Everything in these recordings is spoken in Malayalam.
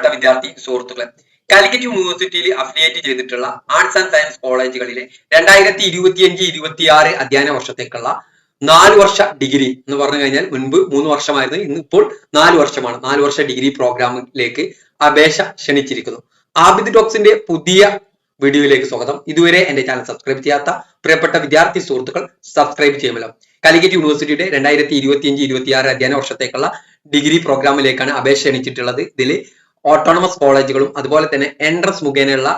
പ്രിയപ്പെട്ട വിദ്യാർത്ഥി സുഹൃത്തുക്കളെ കാലിക്കറ്റ് യൂണിവേഴ്സിറ്റിയിൽ അഫിലിയേറ്റ് ചെയ്തിട്ടുള്ള ആർട്സ് ആൻഡ് സയൻസ് കോളേജുകളിലെ രണ്ടായിരത്തി ഇരുപത്തിയഞ്ച് ഇരുപത്തിയാറ് അധ്യയന വർഷത്തേക്കുള്ള നാല് വർഷ ഡിഗ്രി എന്ന് പറഞ്ഞു കഴിഞ്ഞാൽ മുൻപ് മൂന്ന് വർഷമായിരുന്നു ഇന്ന് ഇപ്പോൾ നാല് വർഷമാണ്. നാല് വർഷ ഡിഗ്രി പ്രോഗ്രാമിലേക്ക് അപേക്ഷ ക്ഷണിച്ചിരിക്കുന്നു. ആബിദ് ഡോക്സിന്റെ പുതിയ വീഡിയോയിലേക്ക് സ്വാഗതം. ഇതുവരെ എന്റെ ചാനൽ സബ്സ്ക്രൈബ് ചെയ്യാത്ത പ്രിയപ്പെട്ട വിദ്യാർത്ഥി സുഹൃത്തുക്കൾ സബ്സ്ക്രൈബ് ചെയ്യുമല്ലോ. കാലിക്കറ്റ് യൂണിവേഴ്സിറ്റിയുടെ രണ്ടായിരത്തി ഇരുപത്തിയഞ്ച് ഇരുപത്തിയാറ് അധ്യയന വർഷത്തേക്കുള്ള ഡിഗ്രി പ്രോഗ്രാമിലേക്കാണ് അപേക്ഷ ക്ഷണിച്ചിട്ടുള്ളത്. ഇതിൽ ഓട്ടോണമസ് കോളേജുകളും അതുപോലെ തന്നെ എൻട്രൻസ് മുഖേനയുള്ള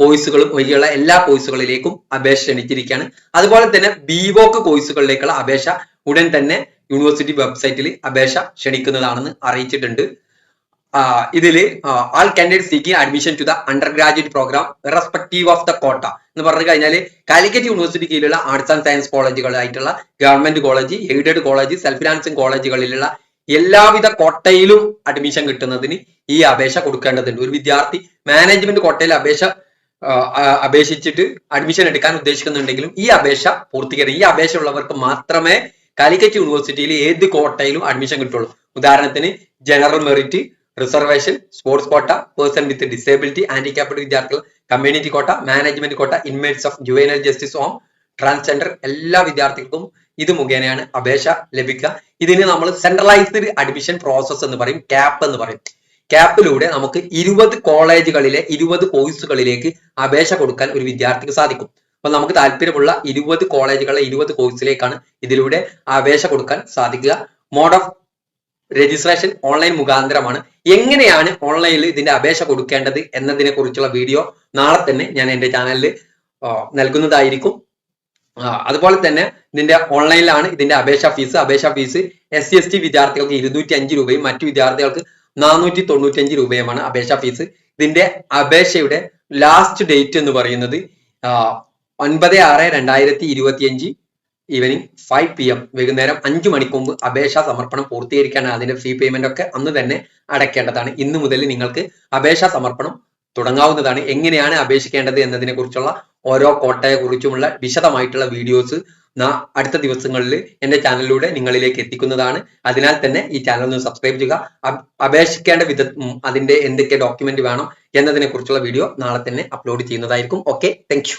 കോഴ്സുകളും ഒഴികെയുള്ള എല്ലാ കോഴ്സുകളിലേക്കും അപേക്ഷ ക്ഷണിച്ചിരിക്കുകയാണ്. അതുപോലെ തന്നെ ബിവോക്ക് കോഴ്സുകളിലേക്കുള്ള അപേക്ഷ ഉടൻ തന്നെ യൂണിവേഴ്സിറ്റി വെബ്സൈറ്റിൽ അപേക്ഷ ക്ഷണിക്കുന്നതാണെന്ന് അറിയിച്ചിട്ടുണ്ട്. ഇതിൽ all candidate seeking admission to the undergraduate program respective of the quota എന്ന് പറഞ്ഞു കഴിഞ്ഞാൽ കാലിക്കറ്റ് യൂണിവേഴ്സിറ്റി കീഴിലുള്ള arts and science കോളേജുകളായിട്ടുള്ള government college aided college self financing കോളേജുകളിലുള്ള എല്ലാവിധ കോട്ടയിലും അഡ്മിഷൻ കിട്ടുന്നതിന് ഈ അപേക്ഷ കൊടുക്കേണ്ടതുണ്ട്. ഒരു വിദ്യാർത്ഥി മാനേജ്മെന്റ് കോട്ടയിൽ അപേക്ഷ അപേക്ഷിച്ചിട്ട് അഡ്മിഷൻ എടുക്കാൻ ഉദ്ദേശിക്കുന്നുണ്ടെങ്കിലും ഈ അപേക്ഷ പൂർത്തീകരിക്കും ഈ അപേക്ഷ ഉള്ളവർക്ക് മാത്രമേ കാലിക്കറ്റ് യൂണിവേഴ്സിറ്റിയിൽ ഏത് കോട്ടയിലും അഡ്മിഷൻ കിട്ടുള്ളൂ. ഉദാഹരണത്തിന് general merit reservation sports quota person with disability handicapped വിദ്യാർത്ഥികൾ community quota management quota inmates of juvenile justice home transgender എല്ലാ വിദ്യാർത്ഥികൾക്കും ഇത് മുഖേനയാണ് അപേക്ഷ ലഭിക്കുക. ഇതിന് നമ്മൾ സെൻട്രലൈസ്ഡ് അഡ്മിഷൻ പ്രോസസ് എന്ന് പറയും ക്യാപ്പ് എന്ന് പറയും. ക്യാപ്പിലൂടെ നമുക്ക് ഇരുപത് കോളേജുകളിലെ ഇരുപത് കോഴ്സുകളിലേക്ക് അപേക്ഷ കൊടുക്കാൻ ഒരു വിദ്യാർത്ഥിക്ക് സാധിക്കും. അപ്പൊ നമുക്ക് താല്പര്യമുള്ള ഇരുപത് കോളേജുകളിലെ ഇരുപത് കോഴ്സിലേക്കാണ് ഇതിലൂടെ അപേക്ഷ കൊടുക്കാൻ സാധിക്കുക. മോഡ് ഓഫ് രജിസ്ട്രേഷൻ ഓൺലൈൻ മുഖാന്തരമാണ്. എങ്ങനെയാണ് ഓൺലൈനിൽ ഇതിന്റെ അപേക്ഷ കൊടുക്കേണ്ടത് എന്നതിനെ കുറിച്ചുള്ള വീഡിയോ നാളെ തന്നെ ഞാൻ എന്റെ ചാനലിൽ നൽകുന്നതായിരിക്കും. അതുപോലെ തന്നെ ഇതിന്റെ ഓൺലൈനിലാണ് ഇതിന്റെ അപേക്ഷ ഫീസ് അപേക്ഷ fees S C S T വിദ്യാർത്ഥികൾക്ക് ഇരുന്നൂറ്റി അഞ്ച് രൂപയും മറ്റു വിദ്യാർത്ഥികൾക്ക് നാനൂറ്റി തൊണ്ണൂറ്റി അഞ്ച് രൂപയുമാണ് അപേക്ഷ ഫീസ് ഇതിന്റെ അപേക്ഷയുടെ ലാസ്റ്റ് ഡേറ്റ് എന്ന് പറയുന്നത് ഒൻപത് ആറ് രണ്ടായിരത്തി ഇരുപത്തി അഞ്ച് ഈവനിങ് ഫൈവ് പി എം വൈകുന്നേരം അഞ്ചു മണിക്ക് മുമ്പ് അപേക്ഷാ സമർപ്പണം പൂർത്തീകരിക്കാനാണ് അതിന്റെ ഫീ പേയ്മെന്റ് ഒക്കെ അന്ന് തന്നെ അടയ്ക്കേണ്ടതാണ്. ഇന്ന് മുതൽ നിങ്ങൾക്ക് അപേക്ഷ സമർപ്പണം തുടങ്ങാവുന്നതാണ്. എങ്ങനെയാണ് അപേക്ഷിക്കേണ്ടത് എന്നതിനെ കുറിച്ചുള്ള ഓരോ കോട്ടയെ കുറിച്ചുമുള്ള വിശദമായിട്ടുള്ള വീഡിയോസ് അടുത്ത ദിവസങ്ങളിൽ എന്റെ ചാനലിലൂടെ നിങ്ങളിലേക്ക് എത്തിക്കുന്നതാണ്. അതിനാൽ തന്നെ ഈ ചാനൽ ഒന്ന് സബ്സ്ക്രൈബ് ചെയ്യുക അപേക്ഷിക്കേണ്ട വിധ അതിന്റെ എന്തൊക്കെ ഡോക്യുമെന്റ് വേണം എന്നതിനെ കുറിച്ചുള്ള വീഡിയോ നാളെ തന്നെ അപ്ലോഡ് ചെയ്യുന്നതായിരിക്കും. Okay thank